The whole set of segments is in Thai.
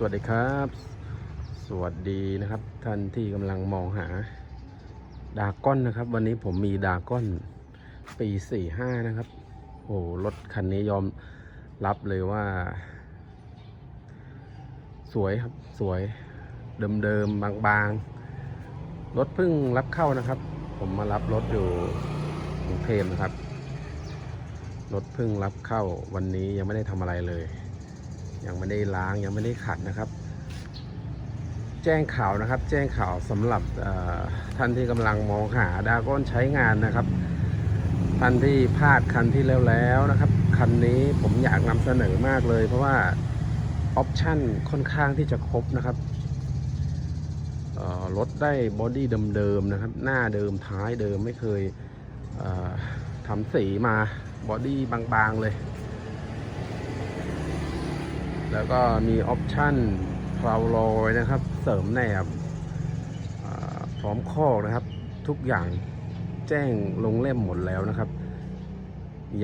สวัสดีครับ สวัสดีนะครับ ท่านที่กำลังมองหาดาก้อนนะครับ วันนี้ผมมีดาก้อนปี45นะครับ โอ้รถคันนี้ยอมรับเลยว่า สวยครับสวย เดิมๆบางๆ รถเพิ่งรับเข้านะครับ ผมมารับรถอยู่กรุงเทพนะครับ รถเพิ่งรับเข้าวันนี้ยังไม่ได้ทำอะไรเลย ยังไม่ได้ล้างยังไม่ได้ขัดนะครับ แจ้งข่าวนะครับ แจ้งข่าวสำหรับท่านที่กำลังมองหาดาก้อนใช้งานนะครับท่านที่พลาดคันที่แล้วแล้วนะครับ คันนี้ผมอยากนำเสนอมากเลย เพราะว่าออปชั่นค่อนข้างที่จะครบนะครับรถได้บอดี้เดิมๆนะครับ หน้าเดิมท้ายเดิมไม่เคยเอ่อทำสีมาบอดี้บางๆเลย แล้วก็มีออปชั่นพราวลอยนะครับ เสริมแหนบพร้อมคอกนะครับ ทุกอย่างแจ้งลงเล่มหมดแล้วนะครับ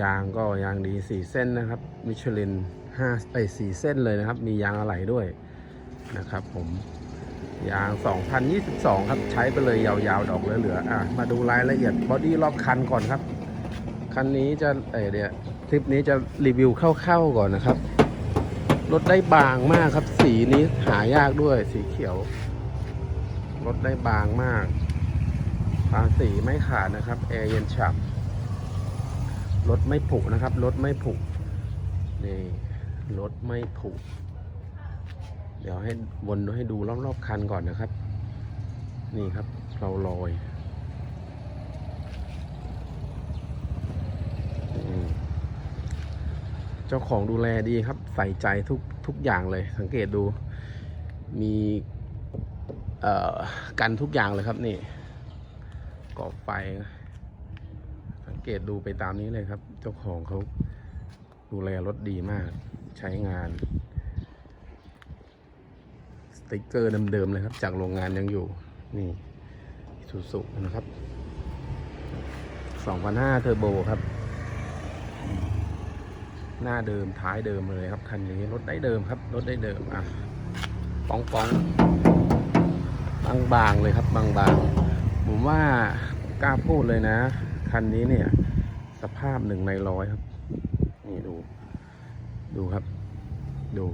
ยางก็ยางดี 4 เส้นนะครับ มิชลิน5ไป4เส้นเลยนะครับ มียางอะไหล่ด้วยนะครับ ผมยาง 2022 ครับ ใช้ไปเลยยาวๆ ดอกเหลือๆอะ มาดูรายละเอียดบอดี้รอบคันก่อนครับ คันนี้จะเออเดี๋ยวคลิปนี้จะรีวิวคร่าวๆก่อนนะครับ รถได้บางมากครับ สีนี้หายากด้วยสีเขียว รถได้บางมากภาสีไม่ขาดนะครับแอร์เย็นฉ่ำรถไม่ผุนะครับ รถไม่ผุนี่รถไม่ผุเดี๋ยวให้วนให้ดูรอบๆคันก่อนนะครับ นี่ครับเราลอยอืม เจ้าของดูแลดีครับ ใส่ใจทุกทุกอย่างเลย สังเกตดู มีเอ่อกันทุกอย่างเลยครับนี่กรอบไฟ สังเกตดูไปตามนี้เลยครับ เจ้าของเขาดูแลรถดีมาก ใช้งาน สติกเกอร์เดิมๆเลยครับ จากโรงงานยังอยู่ นี่สุสุนะครับ 2,500เทอร์โบครับ หน้าเดิมท้ายเดิมเลยครับคันนี้รถได้เดิมครับรถได้เดิมอะป้องป้องบางบางเลยครับบางบางผมว่ากล้าพูดเลยนะ คันนี้เนี่ย สภาพหนึ่งในร้อยครับ นี่ดู ดูครับ ดู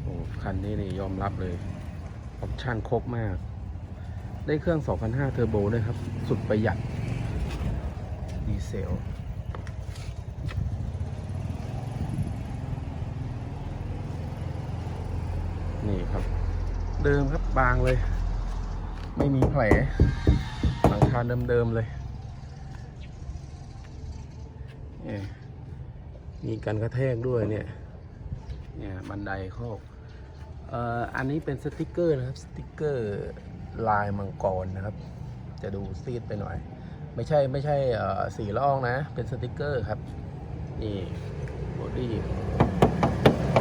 โอ้คันนี้นี่ยอมรับเลยออปชั่นครบมาก ได้เครื่อง 2,500 เทอร์โบด้วยครับ สุดประหยัด ดีเซล นี่ ครับ เดิมครับบางเลย ไม่มีแผลหลังคาเดิมๆเลยมีกันกระแทกด้วยเนี่ยเนี่ยบันไดโคกเอ่ออันนี้เป็นสติกเกอร์นะครับ สติกเกอร์ลายมังกรนะครับ จะดูซีดไปหน่อย ไม่ใช่ไม่ใช่สีละอองนะ เป็นสติกเกอร์ครับ นี่บอดี้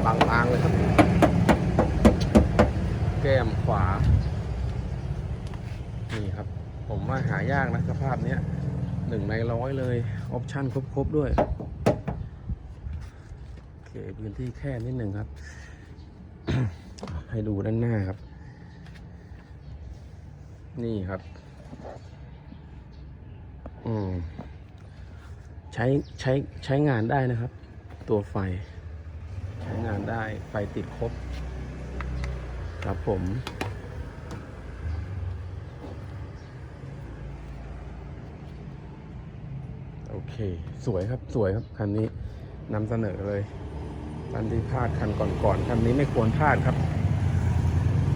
บางๆเลยครับ แก้มขวา นี่ครับ ผมว่าหายากนะสภาพเนี้ยหนึ่งในร้อยเลยออปชั่นครบ ๆ ด้วย โอเค พื้นที่แค่นิดหนึ่งครับ ให้ดูด้านหน้าครับ นี่ครับ อืม ใช้ใช้ใช้งานได้นะครับ ตัวไฟ ใช้งานได้ไฟติดครบ ครับผมโอเค สวยครับสวยครับ คันนี้นำเสนอเลยคันที่พลาดคันก่อนๆคันนี้ไม่ควรพลาดครับ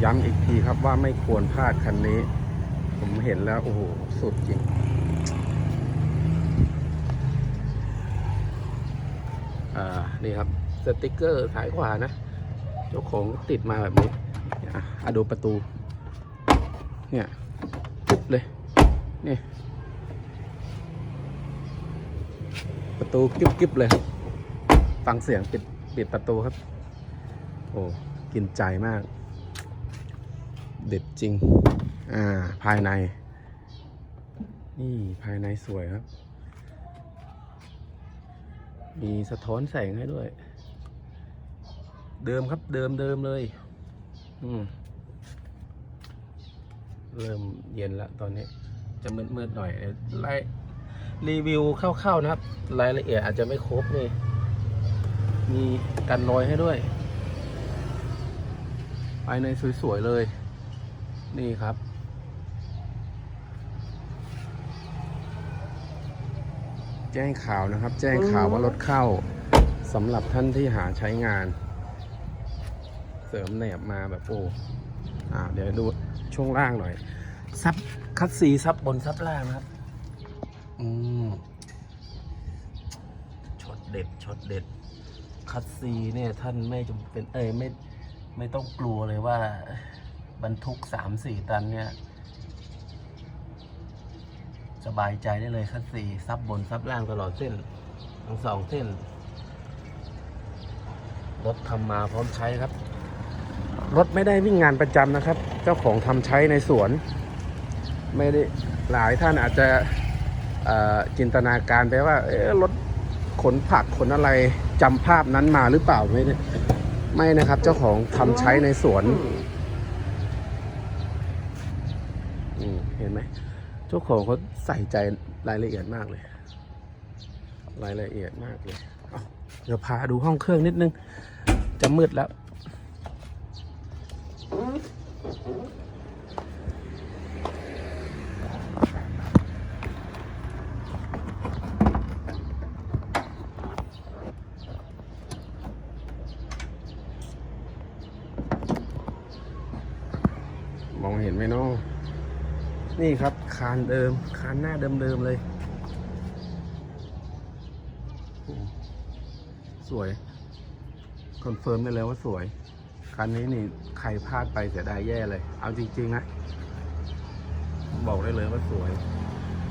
ย้ำอีกทีครับว่าไม่ควรพลาดคันนี้ ผมเห็นแล้ว โอ้โห สุดจริง อ่า นี่ครับ สติกเกอร์ซ้ายขวานะเจ้าของติดมาแบบนี้ อะดูประตู เนี่ยปึ๊บเลย นี่ ประตูกิ๊บกิ๊บเลย ฟังเสียงปิดปิดประตูครับ โอ้ กินใจมาก เด็ดจริง อ่า ภายใน นี่ภายในสวยครับ มีสะท้อนแสงให้ด้วย เดิมครับเดิมเดิมเลย อืม เริ่มเย็นแล้วตอนนี้ จะมืดๆหน่อยไล่รีวิวคร่าวๆนะครับ รายละเอียดอาจจะไม่ครบนี่มีกันรอยให้ด้วยภายในสวยๆเลย นี่ครับ แจ้งข่าวนะครับ แจ้งข่าวว่ารถเข้าสำหรับท่านที่หาใช้งาน เสริมแหนบมาแบบโอ้อ่าเดี๋ยวดู ช่วงล่างหน่อย ซับคัดซีซับบนซับล่างนะครับ อืมช็อตเด็ดช็อตเด็ด คัดซีเนี่ยท่านไม่จำเป็นเอ้ยไม่ไม่ต้องกลัวเลยว่า บรรทุกสามสี่ตันเนี่ย สบายใจได้เลยคัดซีซับบนซับล่างตลอดเส้น ทั้งสองเส้นรถทำมาพร้อมใช้ครับ รถไม่ได้วิ่งงานประจำนะครับ เจ้าของทำใช้ในสวน ไม่ได้หลายท่านอาจจะจินตนาการไปว่ารถขนผักขนอะไรจำภาพนั้นมาหรือเปล่าไม่ไม่นะครับ เจ้าของทำใช้ในสวนเห็นไหมเจ้าของเขาใส่ใจรายละเอียดมากเลย รายละเอียดมากเลยเดี๋ยวพาดูห้องเครื่องนิดนึง จะมืดแล้ว มองเห็นไหมเนาะนี่ครับ คานเดิม คานหน้าเดิมๆเลย สวย คอนเฟิร์มได้เลยว่าสวย คันนี้นี่ใครพลาดไปเสียดายแย่เลย เอาจริงๆนะ บอกได้เลยว่าสวย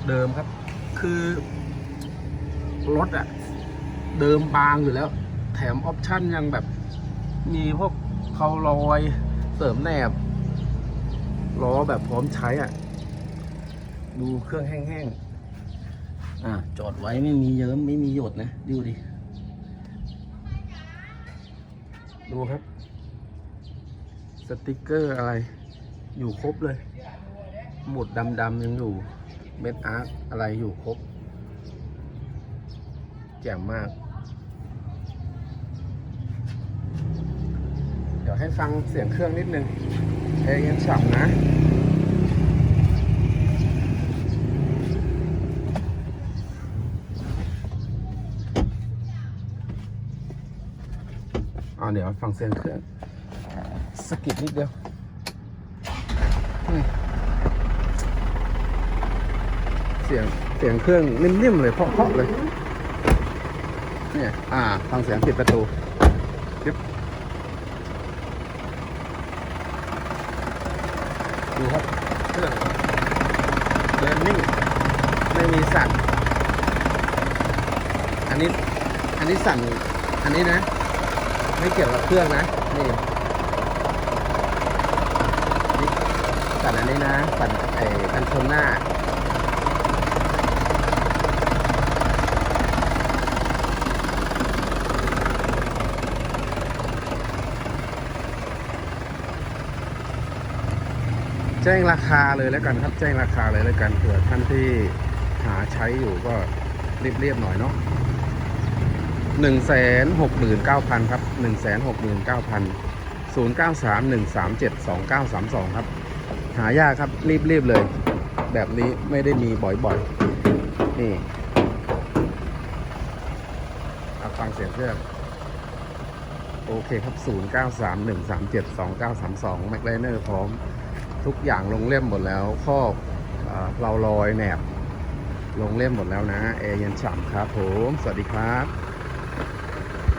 เดิมครับ คือรถอะเดิมบางอยู่แล้ว แถมออปชั่นยังแบบ มีพวกเขาลอยเสริมแหนบล้อแบบพร้อมใช้อะ ดูเครื่องแห้งๆ อะ จอดไว้ไม่มีเยิ้มไม่มีหยดนะ ดูดิ ดูครับ สติกเกอร์อะไร อยู่ครบเลย หมุดดำๆยังอยู่ เม็ดอาร์ตอะไรอยู่ครบ แจ่มมาก เดี๋ยวให้ฟังเสียงเครื่องนิดนึงเองยังฉ่ำนะเอาเดี๋ยวฟังเสียงเครื่อง สะกิดนิดเดียวเสียงเสียงเครื่องนิ่มๆเลยเพราะๆเลยเนี่ยอ่าฟังเสียงปิดประตูยึบดูครับเครื่องเดินนิ่งไม่มีสั่น อันนี้ อันนี้สั่น อันนี้นะ ไม่เกี่ยวกับเครื่องนะ นี่นี่ สั่นอันนี้นะสั่นไอ้กันชนหน้าแจ้งราคาเลยแล้วกันครับ แจ้งราคาเลยแล้วกันเผื่อท่านที่หาใช้อยู่ก็รีบๆหน่อยเนาะหนึ่งแสนหกหมื่นเก้าพันครับหนึ่งแสนหกหมื่นเก้าพันศูนย์เก้าสามหนึ่งสามเจ็ดสองเก้าสามสองครับ หายากครับรีบๆเลย แบบนี้ไม่ได้มีบ่อยๆ นี่เอาฟังเสียงเครื่องโอเคครับ 0 9 3 1 3 7 2 9 3 2แม็กไลเนอร์พร้อมทุกอย่างลงเล่มหมดแล้วครอบเอ่อเราลอยแหนบ ลงเล่มหมดแล้วนะแอร์เย็นฉ่ำครับผม สวัสดีครับ